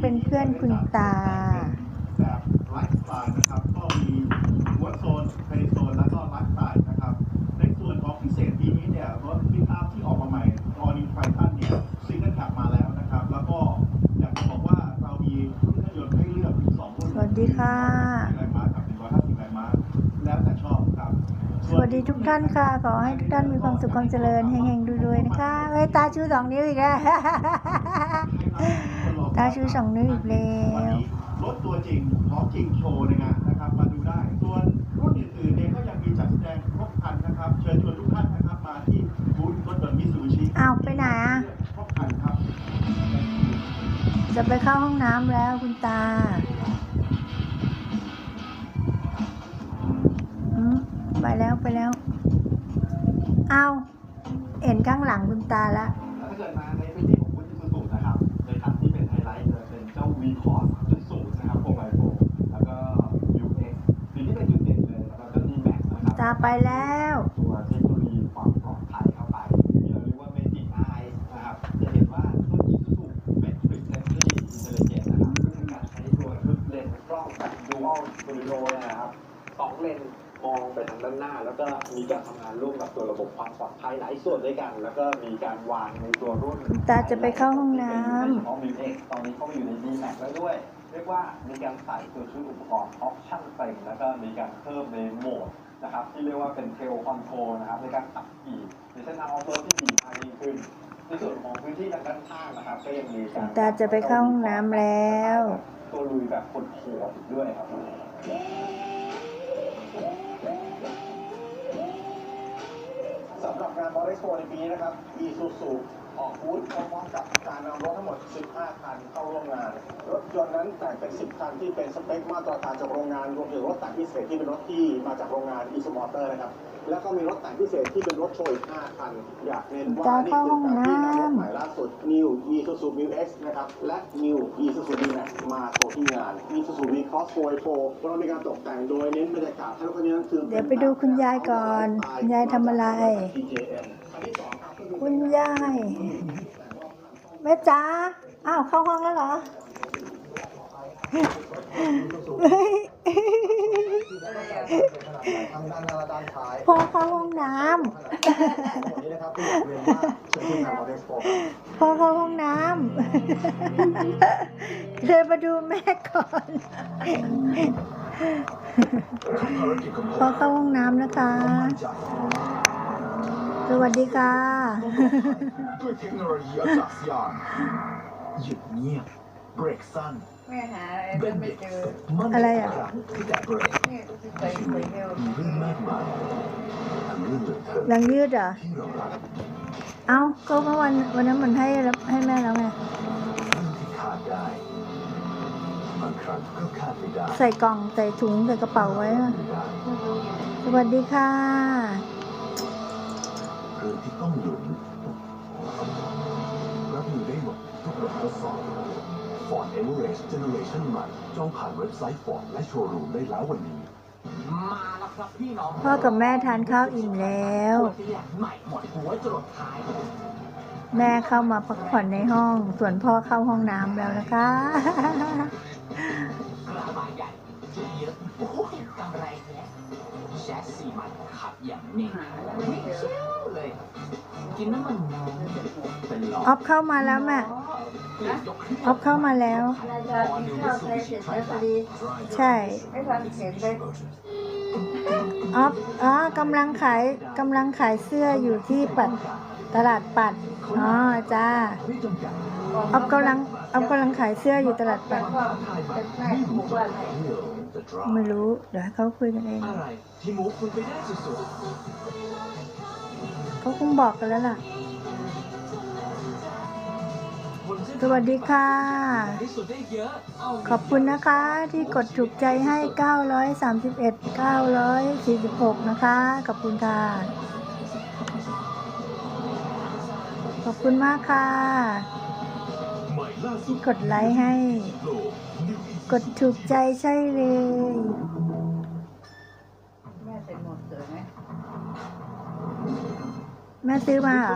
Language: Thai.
เป็นเพื่อนคุณตา แบบไลฟ์สไตล์นะครับก็มีหัวโซนเพลย์โซนแล้วก็ไลฟ์สไตล์นะครับ ในส่วนของพิเศษปีนี้เนี่ยรถปิกอัพที่ออกมาใหม่ออนิไฟทันเนี่ยซิงเกิลขับมาแล้วนะครับ แล้วก็อยากจะบอกว่าเรามีรุ่นเครื่องยนต์ให้เลือกถึงสองรุ่นสวัสดีค่ะแรงม้ากับ150แรงม้าแล้วแต่ชอบครับ สวัสดีทุกท่านค่ะ ขอให้ทุกท่านมีความสุขความเจริญเฮงๆรวยๆนะคะเฮ้ยตาชูสองนิ้วอีกแล้วตาชูสองนิ้วอีกแล้วันวนี้รถตัวจริงของจริงโชว์ในงานนะครับ มาดูได้ ส่วนรุ่นอื่นๆเนี่ยก็ยังมีจัดแสดงครบครันนะครับ เชิญชวนทุกท่านนะครับมาที่บูธรถยนต์มิตซูบิชิอ้าวไปไหนอะครบครันครับ จะไปเข้าห้องน้ำแล้วคุณตาอืมไปแล้วไปแล้ว เอาเห็นข้างหลังคุณตาละ ไปแล้ว ตัวเทคโนโลยีความปลอดภัยเข้าไปที่เราเรียกว่า Magic Eye นะครับ จะเห็นว่าต้น Isuzu Matrix Safety Intelligence นะครับซึ่งเป็นการใช้ตัวชุดเลนส์กล้องแบบ Dual Stereo เนี่ยนะครับสองเลนส์มองไปทางด้านหน้า แล้วก็มีการทำงานร่วมกับตัวระบบความปลอดภัยหลายส่วนด้วยกัน แล้วก็มีการวางในตัวรุ่นตาจะไปเข้าห้องน้ำ ของ m ิวเอ็กตอนนี้เข้ามาอยู่ใน d m a x แล้วด้วย เรียกว่ามีการใส่ตัวชุดอุปกรณ์ออปชั่นเต็มแล้วก็มีการเพิ่มในโหมด นะครับที่เรียกว่าเป็นเทลคอนโทรนะครับในการขับขี่ในเส้นทางออฟโรดที่ดีมากยิ่งขึ้นในส่วนของพื้นที่ทางด้านข้างนะครับก็ยังมีการตาจะไปเข้าห้องน้ำแล้ว ตัวลุยแบบโหดๆอีกด้วยครับสำหรับงานบอลเลสโในปีนี้นะครับ Isuzu ออกบูธพร้อมๆกับการนำรถทั้งหมด 15 คันเข้าร่วมงาน รถยนต์นั้นแต่งเป็น 10 คันที่เป็นสเปคมาตรฐานจากโรงงาน รวมถึงรถแต่งพิเศษที่เป็นรถที่มาจากโรงงาน Isuzu Motor นะครับ แล้วก็มีรถแต่งพิเศษที่เป็นรถโชว์อีก5คัน อยากเน้นว่านี่คือการที่นำรถใหม่ล่าสุด New Isuzu Mu X นะครับ และ New Isuzu D-Max มาโชว์ที่งาน Isuzu V-Cross 4x4 เรามีการตกแต่งโดยเน้นบรรยากาศให้รถคันนี้นั้นคือเดี๋ยวไปดูคุณยายก่อน คุณยายทำอะไร TJM คันที่สองครับ ก็คือคุณยายแม่จ๋าอ้าวเข้าห้องแล้วเหรอเฮ้ยทางด้านหน้าและด้านท้ายพ่อเข้าห้องน้ทั้งหมดนี้นะครับที่อยากเรียนว่าเชิญที่งานบอลเลสโปครับำพ่อเข้าห้องน้ำเดินมาดูแม่ก่อนภารกิจของผมพ่อเข้าห้องน้ำนะคะจาก สวัสดีค่ะ ด้วยเทคโนโลยีอัจฉริยะหยุดเงียบเบรกสั้นแม่หาอะไรเบก็นเบไม่กเจอมั่นอะไรใจอะ ครั้งที่แต่เบรกเนี่ยก็ไปไปเร็วมีเรื่องมากมายทั้งเรื่องเลยเธอหลังยืดเหรอ ที่เรารักเอ้า ก็เมื่อวันวันนั้นมันให้แล้วให้แม่แล้วไง เรื่องที่ขาดได้บางครั้งก็ขาดไม่ได้ใส่กล่องใส่ถุงใส่กระเป๋าไว้อะไม่ได้สวัสดีค่ะ เรื่องที่ต้องลุ้นรับมือได้หมดทุกบททดสอบ Ford Everest Generation ใหม่จองผ่านเว็บไซต์ Ford และโชว์รูมได้แล้ววันนี้ มาแล้วครับพี่น้องพ่อกับแม่ทานข้าวอิ่มแล้วขวดที่แหลกใหม่หมดหัวจรดท้ายแม่เข้ามาพักผ่อนในห้อง ส่วนพ่อเข้าห้องน้ำแล้วนะคะ แชสซีมันขับอย่างนิ่งไม่เชี่ยวเลย กินน้ำมันน้อยเป็นหลอออฟเข้ามาแล้วแม่ยกขึ้นออฟเข้ามาแล้วรายการที่ข้าวใช้เสร็จแล้วพอดีใช่ ไม่ทันเห็นเลยออฟอ๋อกำลังขายกำลังขายเสื้ออยู่ที่ปัดตลาดปัด อ๋อ จ้าไม่จำกัดออฟกำลัง ออฟกำลังขายเสื้ออยู่ตลาดปัดก็เป็นแม่หมู่บ้านให้เที่ยวจะดราไม่รู้ เดี๋ยวให้เขาคุยกันเองอะไรที่หมูคุณไปได้สุดเขาคงบอกกันแล้วล่ะ สวัสดีค่ะ ขอบคุณนะคะที่กดถูกใจให้ 931 946 นะคะ ขอบคุณค่ะ ขอบคุณมากค่ะ กดไลค์ให้โลนิวอีกดถูกใจใช่เลยแม่เป็นหมดเลยไหมแม่ซื้อมาเหรอ